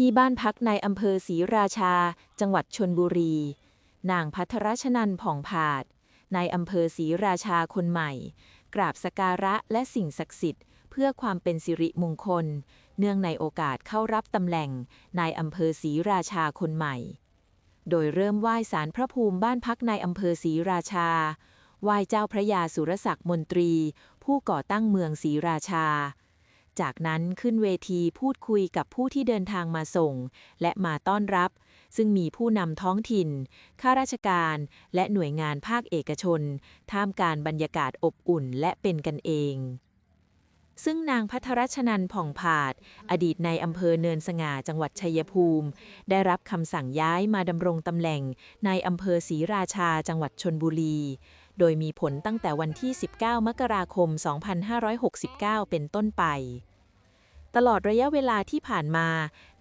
ที่บ้านพักในอำเภอศรีราชา จังหวัดชนบุรี นางพัทรชนันผ่องผาดในอำเภอศรีราชาคนใหม่ กราบสการะและสิ่งศักดิ์สิทธิ์ เพื่อความเป็นสิริมงคล เนื่องในโอกาสเข้ารับตำแหน่งนายอำเภอศรีราชาคนใหม่ โดยเริ่มไหว้สารพระภูมิบ้านพักในอำเภอศรีราชา ไหว้เจ้าพระยาสุรศักดิ์มนตรี ผู้ก่อตั้งเมืองศรีราชา จากนั้นขึ้นเวทีพูดคุยกับผู้ที่เดินทางมาส่ง และมาต้อนรับ ซึ่งมีผู้นำท้องถิ่น ข้าราชการ และหน่วยงานภาคเอกชน ท่ามกลารบรรยากาศอบอุ่นและเป็นกันเอง ซึ่งนางพัทรชนันผ่องผาด อดีตในอำเภอเนินสง่าจังหวัดชัยภูมิ ได้รับคำสั่งย้ายมาดำรงตำแหน่งในอำเภอศรีราชาจังหวัดชนบุรี โดยมีผลตั้งแต่วันที่ 19 มกราคม 2569 เป็นต้นไป ตลอดระยะเวลาที่ผ่านมา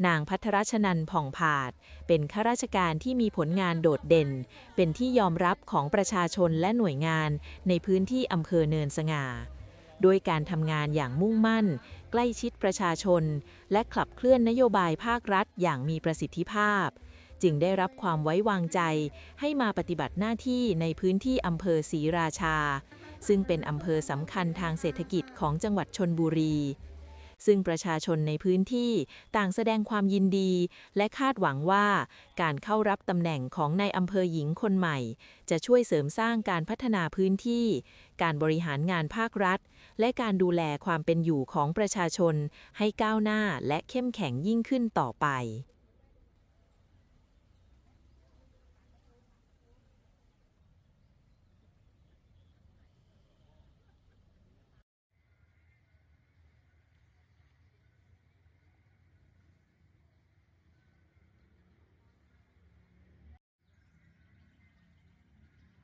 นางพัทรชนันผ่องผาด เป็นข้าราชการที่มีผลงานโดดเด่น เป็นที่ยอมรับของประชาชนและหน่วยงานในพื้นที่อำเภอเนินสง่าด้วยการทำงานอย่างมุ่งมั่น ใกล้ชิดประชาชน และขับเคลื่อนนโยบายภาครัฐอย่างมีประสิทธิภาพ จึงได้รับความไว้วางใจ ให้มาปฏิบัติหน้าที่ในพื้นที่อำเภอศรีราชา ซึ่งเป็นอำเภอสำคัญทางเศรษฐกิจของจังหวัดชนบุรี ซึ่งประชาชนในพื้นที่ต่างแสดงความยินดี และคาดหวังว่า การเข้ารับตำแหน่งของนายอำเภอหญิงคนใหม่ จะช่วยเสริมสร้างการพัฒนาพื้นที่ การบริหารงานภาครัฐ และการดูแลความเป็นอยู่ของประชาชน ให้ก้าวหน้าและเข้มแข็งยิ่งขึ้นต่อไป